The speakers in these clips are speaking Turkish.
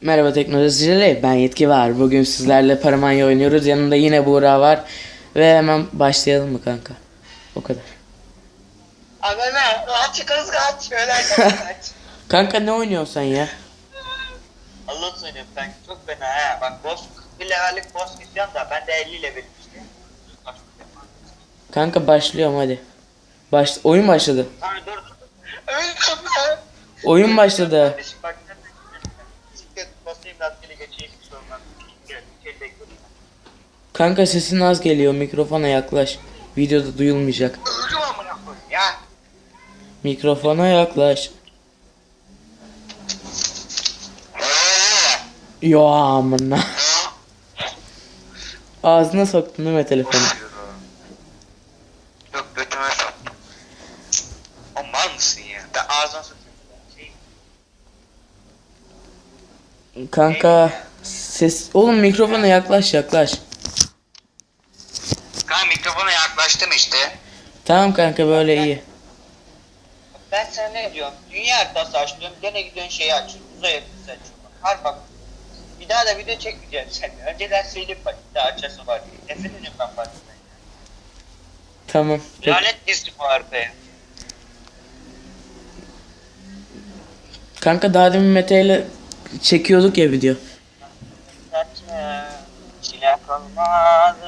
Merhaba teknolojileri, ben Yetki var. Bugün sizlerle Paramanya oynuyoruz. Yanında yine Buğra var. Ve hemen başlayalım mı kanka? O kadar. Ama ne? Kaç kız kaç. Öyle kaç. Kanka ne oynuyorsun sen ya? Allah söyleyeyim ben çok fena ha. Bak boss bir levellik boss istiyorum da ben de 50 level işte. Kanka başlıyorum hadi. Baş oyun başladı. Abi dur. Öldüm ben. Oyun başladı. Kanka sesin az geliyor. Mikrofona yaklaş. Videoda duyulmayacak. Öldüm amına koyayım ya. Mikrofona yaklaş. Yo amına. Ağzına soktun değil mi telefonu? Yok götüme soktum. O mal mısın ya? Ben ağzına sokuyorum. Şey, Kanka ses oğlum mikrofona yaklaş yaklaş. Kanka mikrofona yaklaştım işte. Tamam kanka böyle iyi. Ben sana ne diyorum? Dünya haritası açıyorum. Gene gidiyorsun şeyi açıyorsun. Uzay haritası açıyorsun. Har bak. Bir daha da video çekmeyeceğim seninle. Önceden söyleyeyim bak. Bir daha açası var diye. Nefret ediyorum ben farkındayım. Tamam. Lanet dizdi bu haritaya. Kanka daha demin Mete ile çekiyorduk ya video. Çile kalmadı.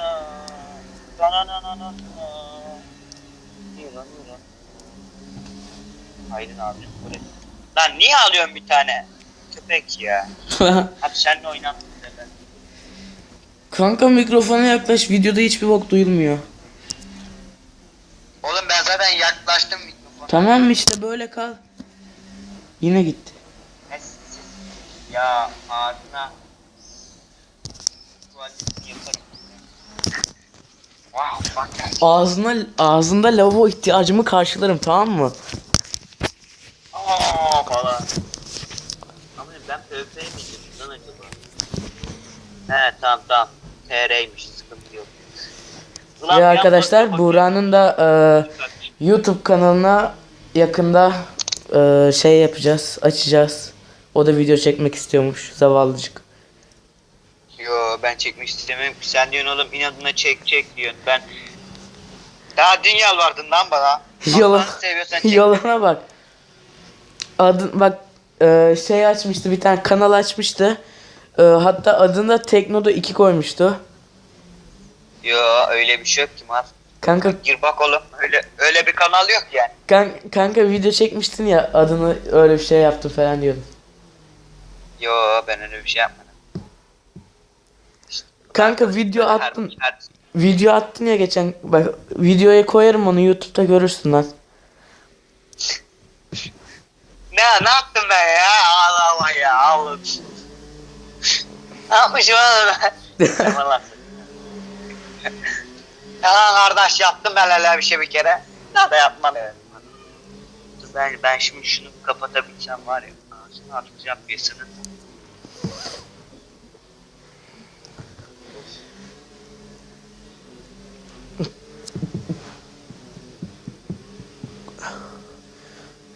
Aydın abi. buraya. Lan niye alıyorsun bir tane? Köpek ya. Hadi senle oynat. ben. Kanka mikrofona yaklaş videoda hiçbir bok duyulmuyor. Oğlum ben zaten yaklaştım mikrofona. Tamam işte böyle kal. Yine gitti. Ya ağzına tuvaletini yaparım. Wow bak ya. Ağzına ağzında lavabo ihtiyacımı karşılarım tamam mı? Aa falan. Ama ben PvP miydim lan acaba? He tamam tamam. TR'ymiş sıkıntı yok. Ulan Ve arkadaşlar Buğra'nın da e, YouTube kanalına yakında e, şey yapacağız, açacağız. O da video çekmek istiyormuş zavallıcık. Yo ben çekmek istemiyorum ki sen diyorsun oğlum inadına çek çek diyorsun ben daha dün yalvardın lan bana. Çek. yoluna bak. Adın bak e, şey açmıştı bir tane kanal açmıştı. E, hatta adında Teknodo 2 koymuştu. Yo öyle bir şey yok ki mas. Kanka Gir bak oğlum öyle öyle bir kanal yok yani. kan, kanka video çekmiştin ya adını öyle bir şey yaptım falan diyordum. Yo ben öyle bir şey yapmadım. Kanka video attın. Her- her- Video attın ya geçen. Bak videoya koyarım onu YouTube'da görürsün lan. Ne ne yaptım ben ya? Allah Allah ya Allah. Ne yapmışım oğlum ben? Ya kardeş yaptım ben hele bir şey bir kere. Daha da yapmam. Dur Ben, ben şimdi şunu kapatabilsem var ya. Ağzını atacağım birisinin.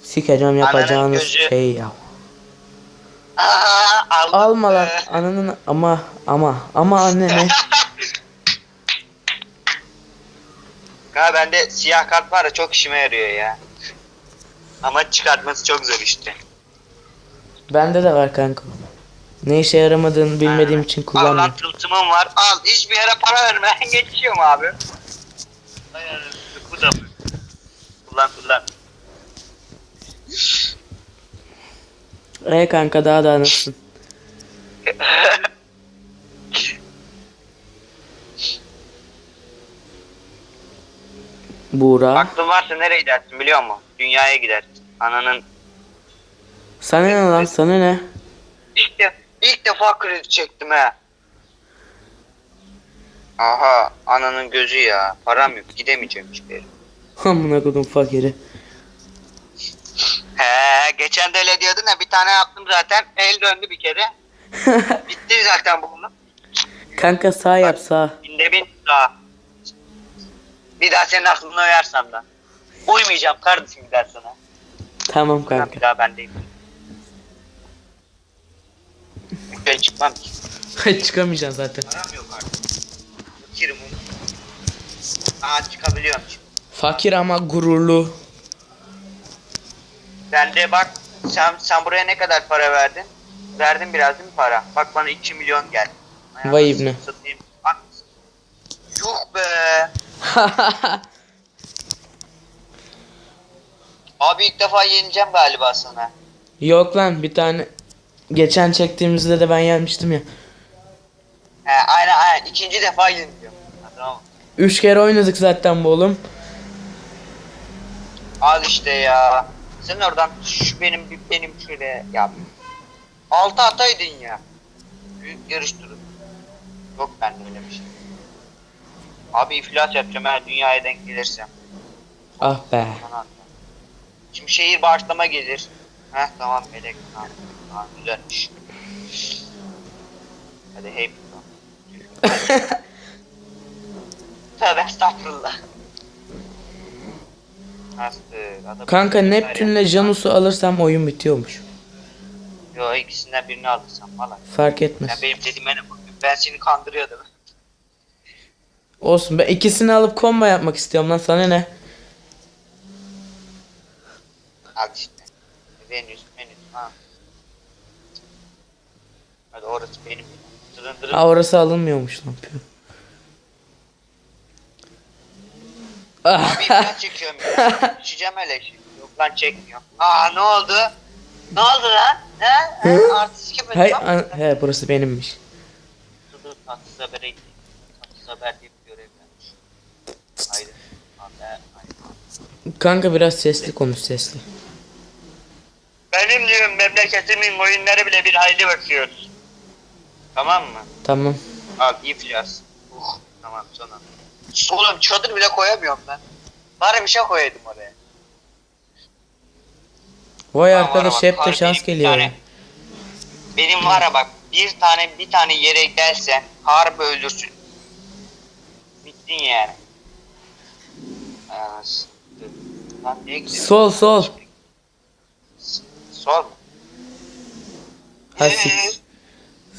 Sikeceğim yapacağınız gözü- şey ya. Aa, aldım. Alma lan ananın ama ama ama annene. Ha bende siyah kart var ya çok işime yarıyor ya. Ama çıkartması çok zor işte. Bende de var kanka. Ne işe yaramadığını bilmediğim için kullanmıyorum. tılsımım var. Al hiçbir yere para vermeden geçiyorum abi. Bu da? Kullan kullan. E kanka daha da nasılsın? Buğra. Aklın varsa nereye gidersin biliyor musun? Dünyaya gidersin. Ananın Sana ne lan sana ne? ilk, de, ilk defa kredi çektim he. Aha ananın gözü ya. Param yok gidemeyeceğim hiçbir yere. Amına kodum fakiri. Geçen de öyle diyordun ya bir tane yaptım zaten. El döndü bir kere. Bitti zaten bu konu. kanka sağ yap sağ. Binde bin daha. Bir daha senin aklına uyarsam da. Uymayacağım kardeşim bir daha sana. Tamam kanka. bir daha bendeyim. Ben çıkmam ki. Çıkamayacaksın zaten. Param yok artık. Fakirim oğlum. Aa çıkabiliyorum şimdi. Fakir ama gururlu. Ben de bak sen sen buraya ne kadar para verdin? Verdin biraz değil mi para? Bak bana 2 milyon geldi. Ay, Vay ibne. satayım. Bak. Yuh be. Abi ilk defa yeneceğim galiba sana. Yok lan bir tane geçen çektiğimizde de ben gelmiştim ya. He aynen aynen ikinci defa yeneceğim. Ha, tamam. Üç kere oynadık zaten bu oğlum. Al işte ya. Sen oradan şu benim benim şöyle yap. Altı ataydın ya. Büyük yarış turu. Yok bende öyle bir şey. Abi iflas yapacağım eğer dünyaya denk gelirsem. Ah be. Şimdi şehir bağışlama gelir. Heh tamam melek. Tamam, tamam güzelmiş. Hadi hey. Tövbe estağfurullah. Kanka Neptün'le Janus'u alırsam oyun bitiyormuş. Yo ikisinden birini alırsam valla. Fark Sen etmez. benim dediğime ne bakıyorsun? Ben seni kandırıyordum. Olsun ben ikisini alıp combo yapmak istiyorum lan sana ne? Al işte. Venüs, Venüs. Ha. Hadi orası benim. Dırın dırın. Aa orası alınmıyormuş lan. Püh. Ah, Abi ben çekiyorum ya. Düşeceğim öyle şey. Yok lan çekmiyor. Aa ne oldu? Ne oldu lan? He? He? Artistik yapıyorsun. Hay, an- he burası benimmiş. Tatsız habere gitti. Tatsız haber diye bir görev vermiş. Haber. haydi. Kanka biraz sesli konuş sesli. Benim diyorum memleketimin oyunları bile bir hayli bakıyoruz. Tamam mı? Tamam. Al iflas. Uh, tamam sonra. Oğlum çadır bile koyamıyorum ben. Bari bir şey koyaydım oraya. Vay Tamam, arkadaş hep de harbi şans bir geliyor. tane-. Benim var ya bak bir tane bir tane yere gelsen harbi ölürsün. Bittin yani. Anasını. Lan niye gidiyorsun? Sol sol. Sol mu? Ha, Ee, sik.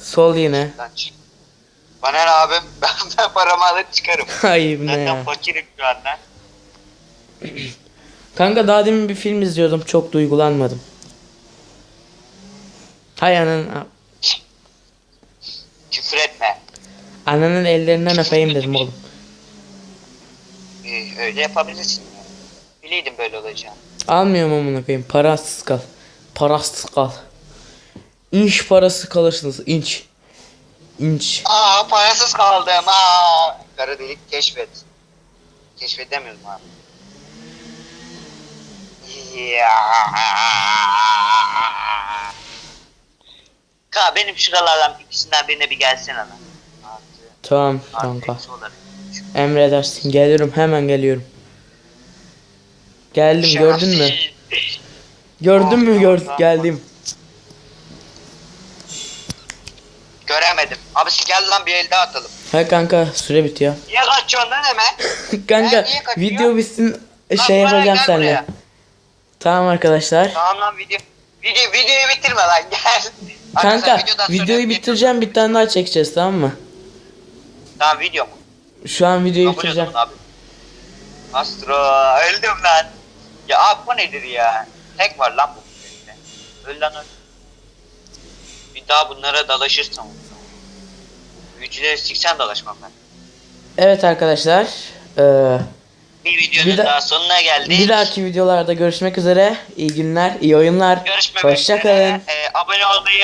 Sol yine. Lan çık. Bana ne abi? Ben, ben paramı alır çıkarım. Ayıp ne Zaten ya. fakirim şu anda. Kanka daha demin bir film izliyordum çok duygulanmadım. Hay ananın, Küfür etme. ananın ellerinden öpeyim dedim oğlum. Ee, öyle yapabilirsin. Bileydim böyle olacağını. Almıyorum amına koyayım parasız kal. Parasız kal. İnç parası kalırsınız inç. İnç. Aa parasız kaldım. Aa. Kara delik keşfet. Keşfedemiyorum abi. Ya. Ka benim şuralardan ikisinden birine bir gelsene lan. Tamam artı kanka. Emredersin geliyorum hemen geliyorum. Geldim gördün mü? Gördün mü gör Tamam. geldim. Abi gel lan bir el daha atalım. Ha kanka süre bitiyor. Niye kaçıyorsun lan hemen? kanka kaçıyor? video bitsin Lan şey yapacağım seninle. Tamam arkadaşlar. Tamam lan video. Video videoyu bitirme lan gel. Kanka Arkadaşlar, videoyu bitireceğim bir tane daha çekeceğiz tamam mı? Tamam video mu? Şu an videoyu Kabul bitireceğim. abi. Astro öldüm lan. Ya abi bu nedir ya? Tek var lan bu. Öl lan öl. Bir daha bunlara dalaşırsam. Büyücüleri siksen dalaşmam ben. Evet arkadaşlar. eee, Bir videonun Bir da- daha sonuna geldik. bir dahaki videolarda görüşmek üzere. İyi günler, iyi oyunlar. Görüşmek Hoşça üzere. Ee, abone olmayı